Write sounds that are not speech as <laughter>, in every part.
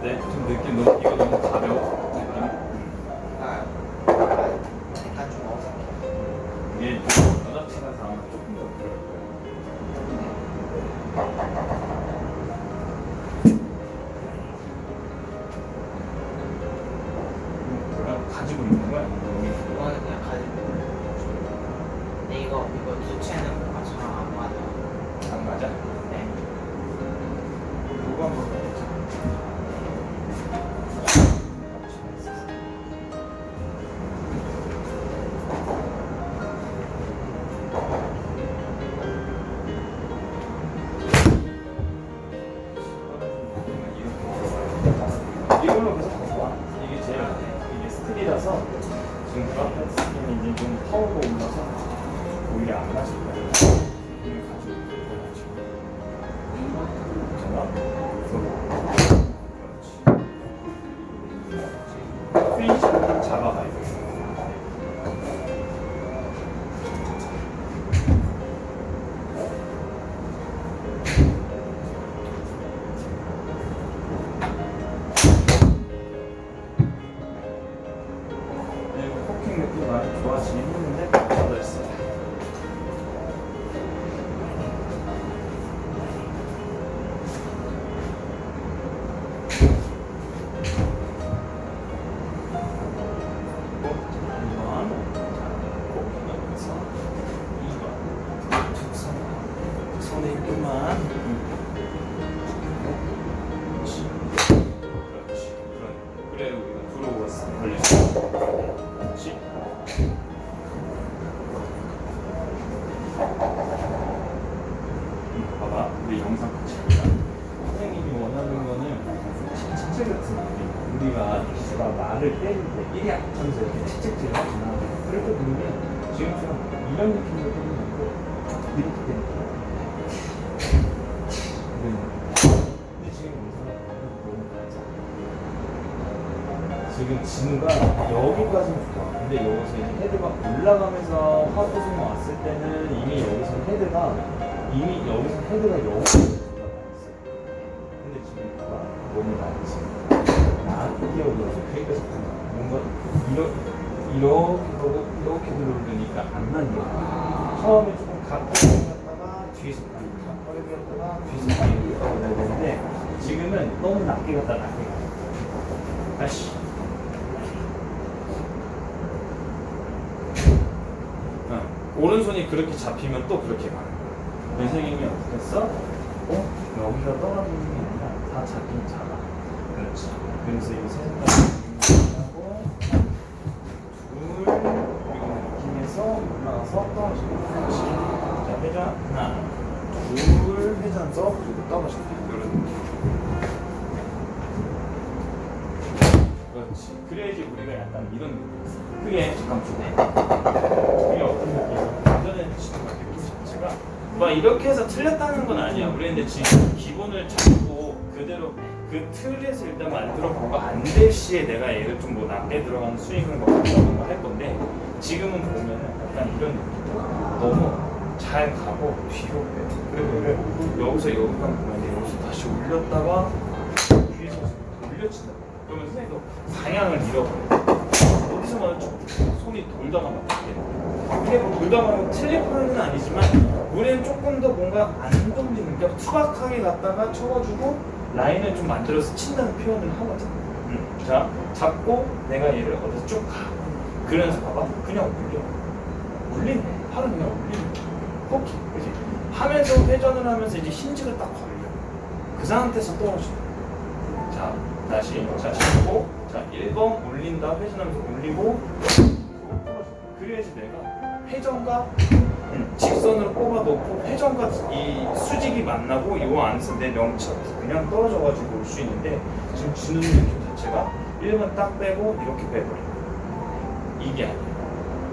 어때? 좀 느낌 너무 이거 너무 음, 봐봐. 우리 영상 보자. 선생님이 원하는 거는 책책 같은 느낌. 우리가 기수가 말을 때릴 때 일이 앞장서 이렇게 책책질 하잖아. 그럴 때 보면 지금처럼 이런 느낌으로 때리는 거 이렇게 때리는 거. 근데 지금 낮아. 지금 진우가 여기까지는 좋아. 근데 여기서 이제 헤드가 올라가면서 하프스윙 왔을 때는 이미 여기서 헤드가 이미 여기서 헤드가 있어. 근데 지금 봐봐. 너무 낮지. 낮게 올라서 그러니까 잠깐만. 뭔가 이렇게 이렇게 하고 이렇게 들어오니까 안 거야. 처음에 조금 가까이 갔다가 뒤에서 가까이 갔다가 뒤에서 이렇게 가야 되는데 지금은 너무 낮게 갔다 낮게 갔다. 다시. 어, 오른손이 그렇게 잡히면 또 그렇게 가는 어떻게 했어? 어? 여기가 떨어지는 게 아니라 다 잡긴 잡아. 그렇지. 그래서 이거 세 손가락 하고 둘 그리고 느낌에서 올라가서 떨어지는. 그렇지. 자 회전 하나 둘 회전서 그리고 떨어지는. 이런 느낌. 그렇지. 그래야지 우리가 약간 이런 느낌이 있어. 그게 잠깐 주네. 이게 어떤 느낌이야? 완전히 지나가게 그 자체가 막 이렇게 해서 틀렸다는 건 아니야. 우리 근데 지금 기본을 잡고 그대로 그 틀에서 일단 만들어 보고 안 될 시에 내가 얘를 좀 뭐 낮게 들어가는 스윙을 뭐 뭔가 할 건데 지금은 보면은 약간 이런 느낌. 너무 잘 가고 뒤로 빼. 그리고 얘를 여기서 여기만 보면 얘 여기서 다시 올렸다가 뒤에서 올려친다. 그러면 선생님도 방향을 잃어버려. 어디서만 좀 손이 돌다가 막 거야. 근데 뭐 돌다가 뭐 틀린 표현은 아니지만 우리는 조금 더 뭔가 안 돌리는 게 투박하게 갔다가 쳐가지고 라인을 좀 만들어서 친다는 표현을 하거든. 음. 자 잡고 내가 얘를 어디서 쭉 가. 그러면서 봐봐 그냥 올려. 올리네. 팔은 그냥 거야. 포킹. 그지? 하면서 회전을 하면서 이제 힌지가 딱 걸려. 그 상태에서 떨어져. 자, 다시. 자, 잡고. 자, 1번 올린다. 회전하면서 올리고. 그래야지 내가 회전과 음, 직선으로 뽑아 놓고 회전과 이 수직이 만나고 이 안에서 내 명치에서 그냥 떨어져가지고 올 수 있는데 지금 주는 느낌 자체가 1번 딱 빼고 이렇게 빼버려. 이게 아니야.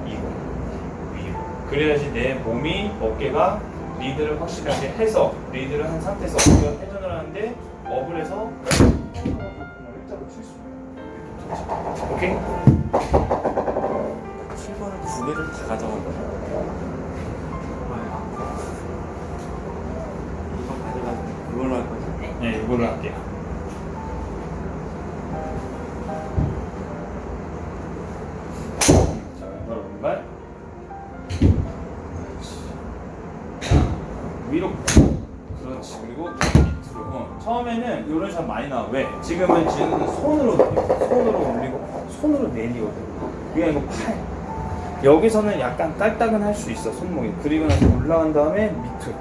이거. 위로. 그래야지 내 몸이 어깨가 리드를 확실하게 해서 리드를 한 상태에서 어깨가 회전을 하는데 업을 해서 일자로 칠수 있는 오케이? 7번을 두 개를 다 가져간. 이 구분을 할게요. 자, 왼발, 오른발. 위로. 그렇지. 그리고 밑으로. 어. 처음에는 이런 샷 많이 나와. 왜? 지금은 지금 손으로 돌리고, 손으로 올리고, 손으로 내리거든. 그게 이거 팔. 여기서는 약간 딸딱은 할 수 있어, 손목이. 그리고 나서 올라간 다음에 밑으로.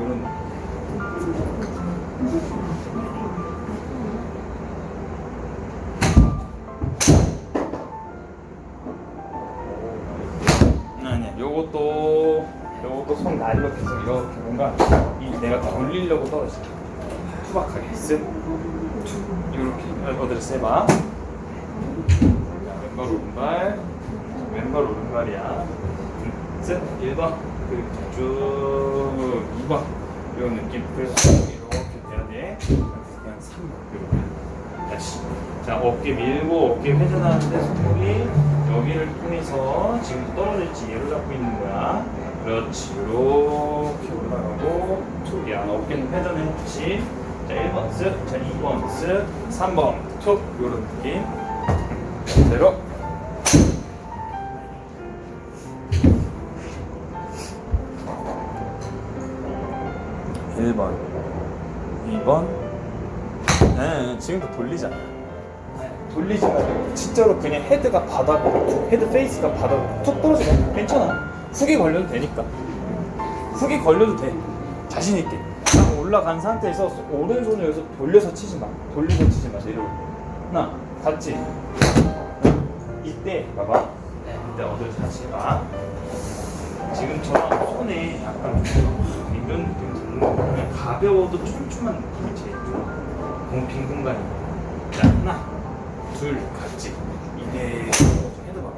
이런 아니야. 요것도 요것도 손 날로 계속 이렇게 뭔가 이 내가 돌리려고 떨어져. 투박하게 쓱. 이렇게 어디를 세봐. 자, 왼발 오른발. 왼발 오른발이야. 쓱 1번. 그리고 쭉 2번. 요 느낌. 그래서 자, 어깨 밀고 어깨 회전하는데 손목이 여기를 통해서 지금 떨어질지 얘를 잡고 있는 거야. 그렇지. 이렇게 올라가고 툭이야. 어깨는. 다시. 자, 1번 쓱. 자, 2번 쓱. 3번 툭. 요런 느낌. 그대로. 일번 2번. 네, 지금도 돌리잖아. 돌리지 말고 진짜로 그냥 헤드가 바닥으로 헤드 페이스가 바닥으로 툭 떨어지면 괜찮아. 훅이 걸려도 되니까. 훅이 걸려도 돼. 자신 있게. 그냥 올라간 상태에서 오른손을 여기서 돌려서 치지 마. 돌리고 치지 마. 내려올 때 하나 봤지. 이때 봐봐. 네. 이때 어딜 다시 봐 지금처럼 손에 약간 이런 느낌 드는 거 가벼워도 촘촘한 느낌이 제일 좋아. 공平공간이. 자 하나 둘 같이. 이대로 떨어져 헤드 봐봐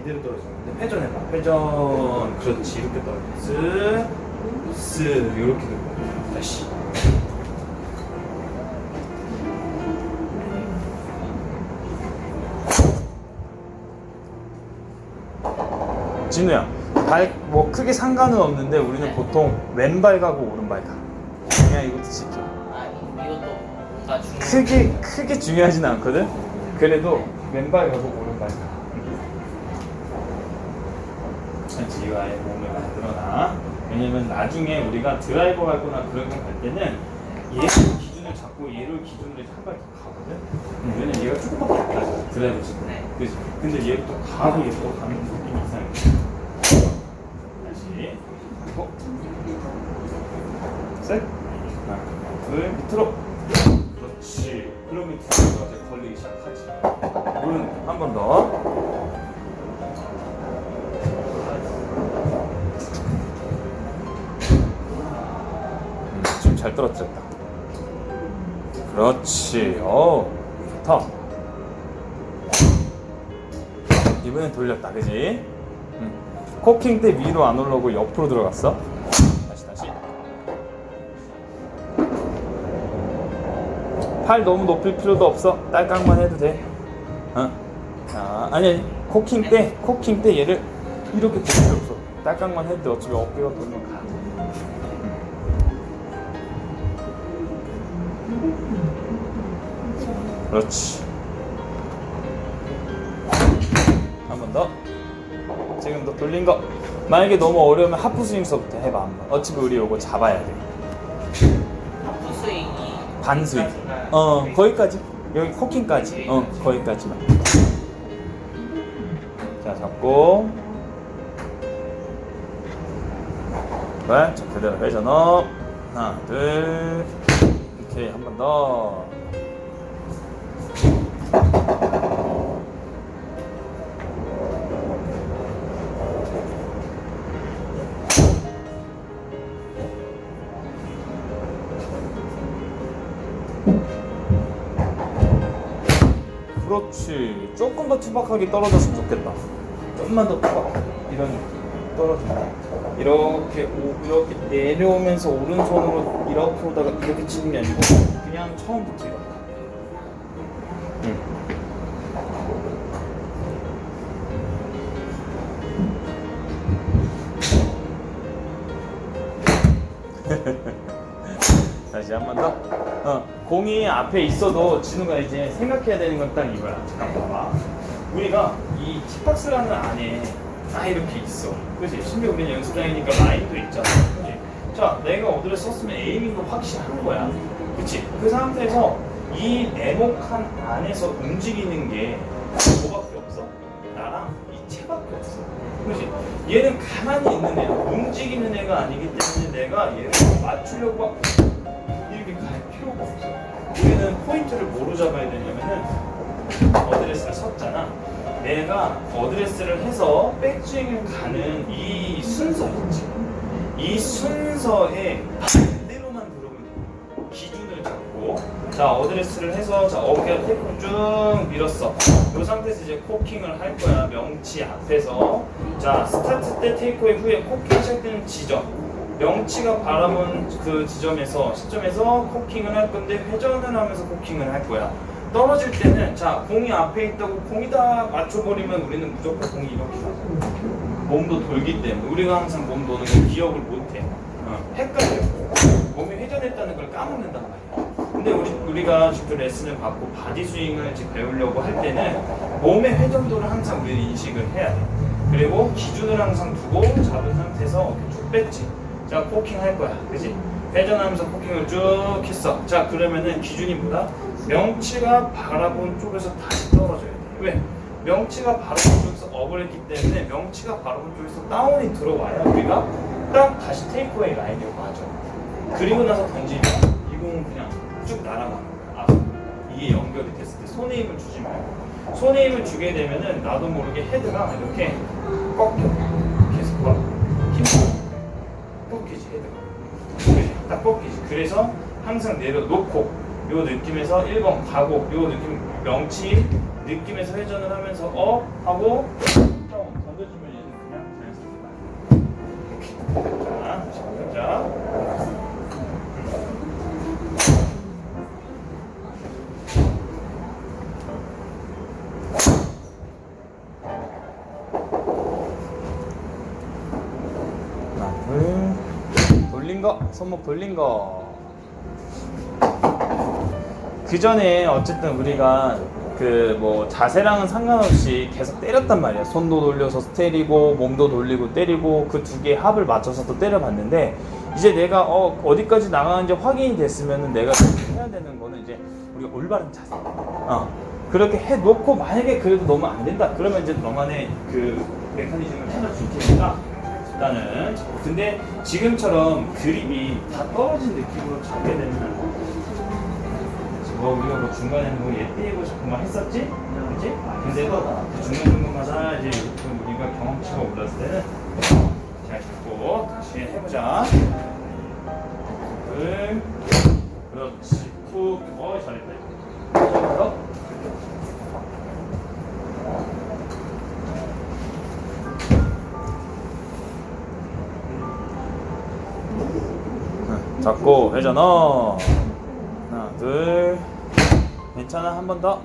이대로 떨어지는데 회전해봐. 회전. 그렇지. 이렇게 떨어져 쓱쓱. 이렇게 들고 다시. 진우야 발 뭐 크게 상관은 없는데 우리는 보통 왼발 가고 오른발 가. 그냥 이것도 지켜 크게 크게 중요하진 않거든. 그래도 왼발 가고 오른발 가. 지와의 몸을 만들어놔. 왜냐면 나중에 우리가 드라이버 갈거나 그런 거 갈 때는 얘를 기준을 잡고 얘를 기준으로 한발더 가거든. 왜냐면 얘가 조금밖에 안 가잖아. 드라이버 지금. 네. 그지? 근데 얘를 또 가고 얘를 또 가는 느낌이 이상해. 다시. 그리고 셋. 하나, 둘, 밑으로. 한 번 더. 음, 지금 잘 떨어뜨렸다. 그렇지. 어, 좋다. 이번엔 돌렸다, 그지? 음. 코킹 때 위로 안 올라오고 옆으로 들어갔어. 다시 다시. 팔 너무 높일 필요도 없어. 딸깍만 해도 돼. 아니, 아니 코킹 때, 코킹 때 얘를 이렇게 돌 필요 없어. 딸깍만 해도 돼. 어차피 어깨가 돌면 가. 그렇지. 한 번 더. 지금 너 돌린 거. 만약에 너무 어려우면 하프 스윙서부터 해봐. 한번. 어차피 우리 요거 잡아야 돼. 하프 스윙이 반 스윙. 어, 거기까지. 여기 코킹까지. 어, 거기까지만. 자, 잡고. 네, 자, 그대로 회전 업. 하나, 둘. 오케이, 한 번 더. 그렇지. 조금 더 투박하게 떨어졌으면 좋겠다. 좀만 더 투박. 이런. 떨어진다. 이렇게 오, 이렇게 내려오면서 오른손으로 이렇게 오다가 이렇게 치는 게 아니고 그냥 처음부터 이렇게. 응. <laughs> 다시 한 번 더. 어, 공이 앞에 있어도 진우가 이제 생각해야 되는 건 딱 이거야. 잠깐 봐봐. 우리가 이 tip박스라는 안에 다 이렇게 있어. 그지? 심지어 우리는 연습장이니까 라인도 있잖아. 그지? 자, 내가 어디를 썼으면 에이밍도 확실한 거야. 그치? 그 상태에서 이 네모칸 안에서 움직이는 게 뭐밖에 없어? 나랑 이 채밖에 없어. 그지? 얘는 가만히 있는 애야. 움직이는 애가 아니기 때문에 내가 얘를 맞추려고 막 이렇게 갈 필요가 없어. 우리는 포인트를 뭐로 잡아야 되냐면은 어드레스를 섰잖아. 내가 어드레스를 해서 백스윙을 가는 이 순서 있지. 이 순서에 반대로만 들어오면 돼. 기준을 잡고 자 어드레스를 해서 자 어깨가 테이프 쭉 밀었어. 이 상태에서 이제 코킹을 할 거야. 명치 앞에서 자 스타트 때 테이크웨이 후에 코킹 시작되는 지점. 명치가 바라본 그 지점에서 시점에서 코킹을 할 건데 회전을 하면서 코킹을 할 거야. 떨어질 때는 자 공이 앞에 있다고 공이 다 맞춰버리면 우리는 무조건 공이 이렇게 가죠. 몸도 돌기 때문에 우리가 항상 몸 도는 걸 기억을 못해. 어, 헷갈려. 몸이 회전했다는 걸 까먹는단 말이야. 근데 우리 우리가 직접 레슨을 받고 바디 스윙을 이제 배우려고 할 때는 몸의 회전도를 항상 우리는 인식을 해야 돼. 그리고 기준을 항상 두고 잡은 상태에서 쭉 뺐지. 자 코킹 할 거야, 그지? 회전하면서 코킹을 쭉 했어. 자 그러면은 기준이 뭐다? 명치가 바라본 쪽에서 다시 떨어져야 돼. 왜? 명치가 바라본 쪽에서 업을 했기 때문에 명치가 바라본 쪽에서 다운이 들어와야 우리가 딱 다시 테이크웨이 라인으로 가죠. 그리고 나서 던지면 이 공은 그냥 쭉 날아가는 거야. 아, 이게 연결이 됐을 때 손에 힘을 주지 말고 손에 힘을 주게 되면은 나도 모르게 헤드가 이렇게 꺾여. 계속 봐. 힘 꺾이지 헤드가. 딱 꺾이지. 그래서 항상 내려놓고 요 느낌에서 1번 가고 요 느낌 명치 느낌에서 회전을 하면서 업 하고 다운 던져주면 얘는 그냥 자연스럽게. 자, 자. 둘. 돌린 거, 손목 돌린 거. 그 전에 어쨌든 우리가 그 뭐 자세랑은 상관없이 계속 때렸단 말이야. 손도 돌려서 때리고 몸도 돌리고 때리고 그 두 개의 합을 맞춰서 또 때려봤는데 이제 내가 어 어디까지 나가는지 확인이 됐으면은 내가 해야 되는 거는 이제 우리가 올바른 자세. 어 그렇게 해놓고 만약에 그래도 너무 안 된다. 그러면 이제 너만의 그 메커니즘을 찾아줄 테니까 일단은 근데 지금처럼 그립이 다 떨어진 느낌으로 잡게 되면. 뭐 우리가 뭐 중간에는 뭐얘 떼고 싶고 막 했었지? 그치? 근데도 그 중간중간마다 이제 좀 우리가 경험치가 올랐을 때는 잘 잡고 다시 해보자. 둘 그렇지. 푹어 잘했다 이거 더 잡고 회전 어. 하나 둘 괜찮아? 한 번 더?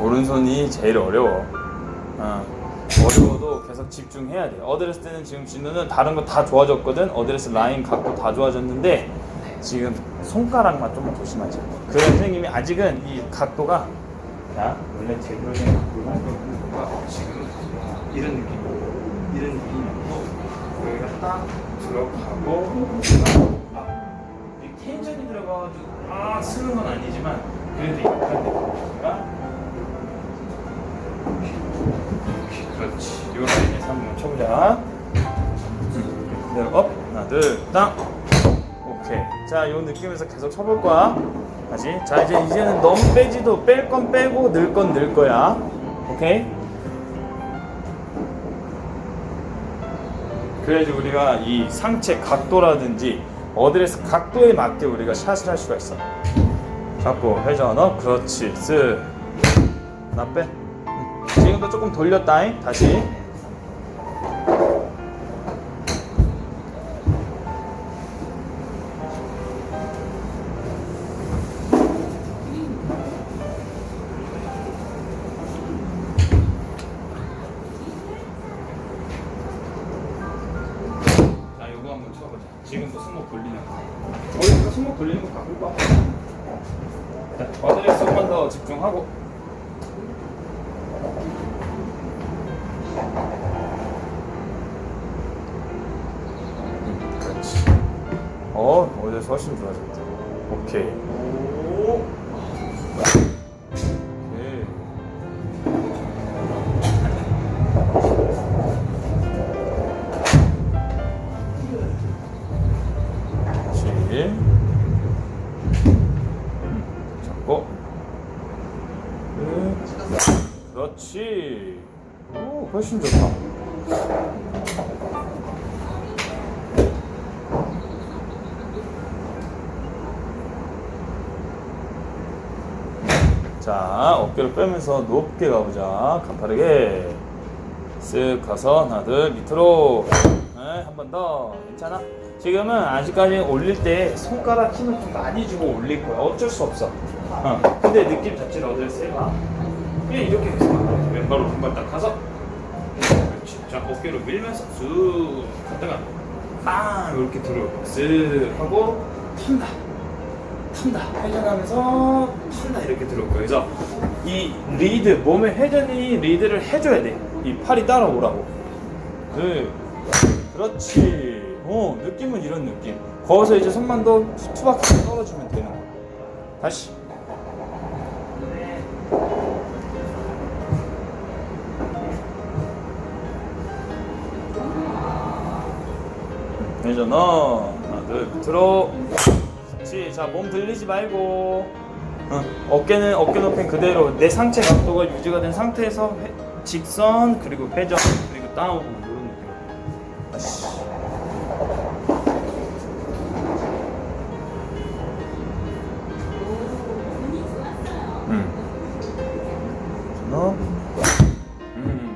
오른손이 제일 어려워. 어. 어려워도 계속 집중해야 돼. 어드레스 때는 지금 진우는 다른 거 다 좋아졌거든. 어드레스 라인 각도 다 좋아졌는데 지금 손가락만 좀 조심하자. 그 선생님이 아직은 이 각도가 자 원래 제대로 된 각도가 지금 이런 느낌, 이런 느낌이고 여기가 딱 들어가고 아, 이 텐션이 들어가가지고 아 쓰는 건 아니지만 그래도 약간 느낌이가 그렇지. 요 라인에서 한번 쳐보자. 그대로 업 하나 둘땅 오케이. 자, 요 느낌에서 계속 쳐볼 거야. 다시. 자, 이제 이제는 너무 빼지도 뺄 건 빼고 늘 건 늘 거야. 오케이. 그래야지 우리가 이 상체 각도라든지 어드레스 각도에 맞게 우리가 샷을 할 수가 있어. 잡고 회전 업. 그렇지. 쓱. 나 빼. 음. 지금도 조금 돌렸다잉. 다시. 자, 어드레스 조금만 더 집중하고. 음. 어, 어제서 훨씬 좋아졌다. 오케이. 자, 어깨를 빼면서 높게 가보자. 가파르게. 쓱 가서 하나, 둘, 밑으로. 네, 한번 더. 괜찮아? 지금은 아직까지 올릴 때 손가락 힘을 좀 많이 주고 올릴 거야. 어쩔 수 없어. 어. 근데 느낌 자체를 얻을 해봐. 그냥 이렇게 해서 왼발로 한발딱 가서. 그렇지. 자, 어깨로 밀면서 쑥 갔다가 빵! 이렇게 들어. 쓱 하고 턴다. 턴다 회전하면서 턴다 이렇게 들을 거예요. 그래서 이 리드 몸의 회전이 리드를 해줘야 돼이 팔이 따라오라고. 네. 그렇지. 어 느낌은 이런 느낌. 거기서 이제 손만 더 투박하게 떨어주면 되는 거야. 다시. 회전 어. 하나 둘 밑으로 그렇지. 자, 몸 들리지 말고. 응. 어깨는 어깨 높이는 그대로 내 상체 각도가 유지가 된 상태에서 회- 직선 그리고 회전 그리고 다운 이런 느낌. 아씨.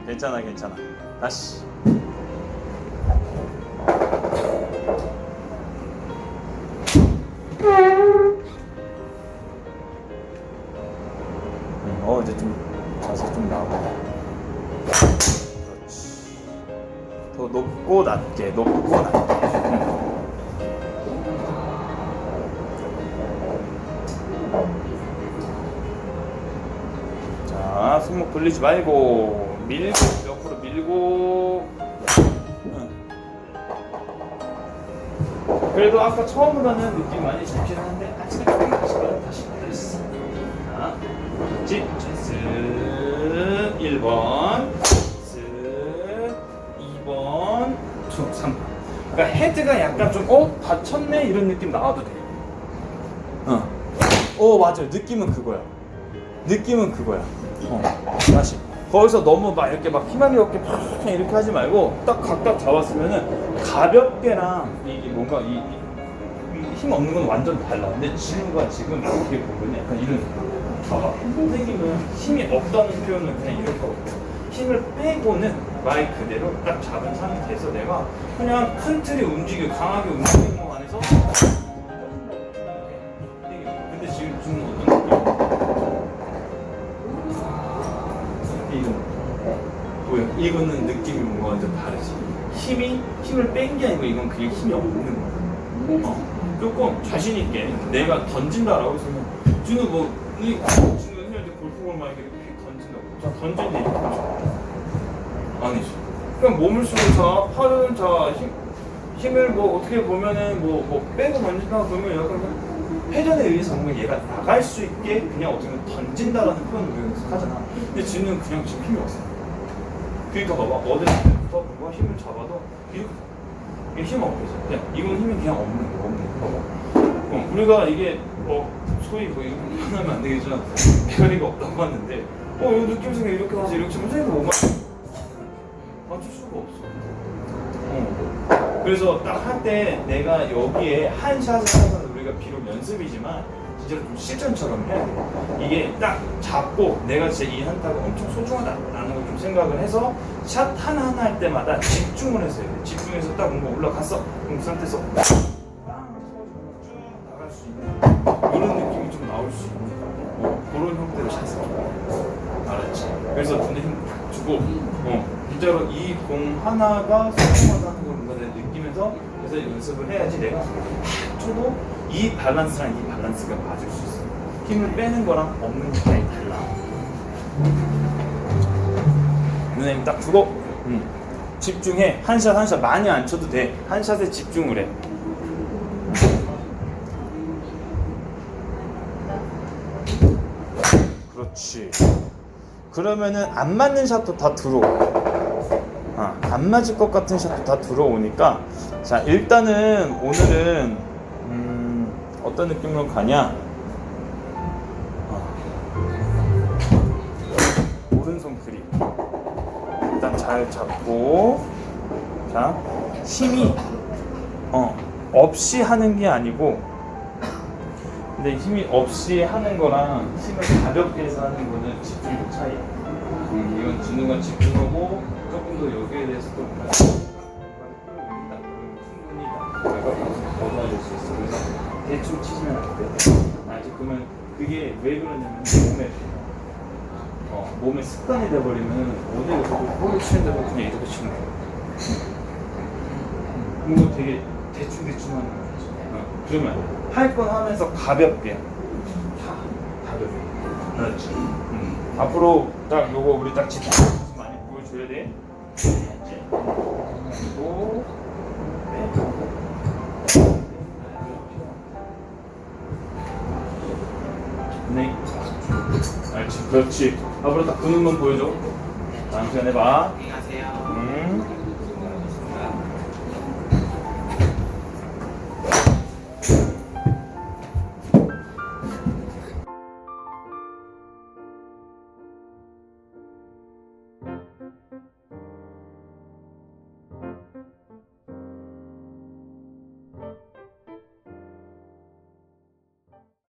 괜찮아, 괜찮아. 다시. 높고 낮게 높고 낮게 음. 자 손목 돌리지 말고 밀고 옆으로 밀고 응. 그래도 아까 처음보다는 느낌 많이 잡긴 하는데 아직은 조금 아쉽거든 다시 다시 자 집, 쓱 1번 그러니까 헤드가 약간 좀 어? 다쳤네? 이런 느낌 나와도 돼. 어. 어 맞아. 느낌은 그거야. 느낌은 그거야. 어 다시. 거기서 너무 막 이렇게 막 힘하게 어깨 팍 이렇게 하지 말고 딱 각각 잡았으면은 가볍게랑 이게 뭔가 이, 이- 이힘 없는 건 완전 달라. 근데 지금과 지금 어떻게 보면 약간 이런 느낌 봐봐 선생님은 힘이 없다는 표현은 그냥 이렇게 하고 힘을 빼고는 말 그대로 딱 잡은 상태에서 내가 그냥 큰 틀이 움직여 강하게 움직이는 거 안에서 근데 지금 주는 어떤 느낌 이거 이거는 느낌이 뭔가 완전 다르지. 힘이 힘을 뺀 게 아니고 이건 그냥 힘이 없는 거야. 어. 조금 자신 있게 내가 던진다라고 했으면 준우 뭐이 준우 형한테 골프볼 막 이렇게 던진대 아니지 그냥 몸을 쓰고 자 팔은 자 힘, 힘을 뭐 어떻게 보면은 뭐, 뭐 빼고 던진다 그러면 약간 회전에 의해서 뭔가 얘가 나갈 수 있게 그냥 어떻게 보면 던진다라는 표현을 하잖아 근데 준우는 그냥 지금 힘이 없어 그러니까 봐봐 어릴 때부터 누가 힘을 잡아도 이렇게 힘 없겠죠. 그냥 이건 힘이 그냥 없는 거 없는 거. 봐봐. 어, 우리가 이게 어 소위 뭐 이렇게 표현하면 안 되겠지만 <laughs> 별이가 없다고 하는데 어 이거 느낌상 이렇게 하지 이렇게 하면 선생님 못 맞. 맞출 수가 없어. 어. 그래서 딱 할 때 내가 여기에 한 샷을 하는 우리가 비록 연습이지만 진짜로 좀 실전처럼 해야 돼. 이게 딱 잡고 내가 진짜 이 한타가 엄청 소중하다라는 걸 좀 생각을 해서 샷 하나 하나 할 때마다 집중을 해서 해야 돼. 집중해서 딱 뭔가 올라갔어. 그럼 그 상태에서 주고 어, 진짜로 이 공 하나가 소중하다는 걸 뭔가 내가 느끼면서 그래서 연습을 해야지 내가 탁 쳐도 이 밸런스랑 이 밸런스가 맞을 수 있어. 힘을 빼는 거랑 없는 거랑 달라. 눈에 힘딱 두고 음. 집중해. 한 샷 한 샷 많이 안 쳐도 돼. 한 샷에 집중을 해. 그렇지. 그러면은 안 맞는 샷도 다 들어오. 아, 안 맞을 것 같은 샷도 다 들어오니까 자 일단은 오늘은 음, 어떤 느낌으로 가냐 어. 오른손 그립 일단 잘 잡고 자 힘이 어, 없이 하는 게 아니고 근데 힘이 없이 하는 거랑 힘을 가볍게 해서 하는 거는 집중력 차이 음, 이건 건 집중하고 조금 더 여기에 대해서 그러면 충분히 얻어질 수 있어. 그래서 대충 치시면 안돼 아직 그러면 그게 왜 그러냐면 몸에 어, 몸의 습관이 돼버리면 어디가 자꾸 볼을 치는데도 그냥 이렇게 치는 음, 이거 되게 대충 대충 하는 거야. 어, 그러면 할건 하면서 가볍게 다 가볍게 그렇지 음. 앞으로 딱 요거 우리 딱 집중 많이 보여줘야 돼? 그리고 네 알지 그렇지 앞으로 딱 부는 건 보여줘 다음 시간에 봐 안녕하세요.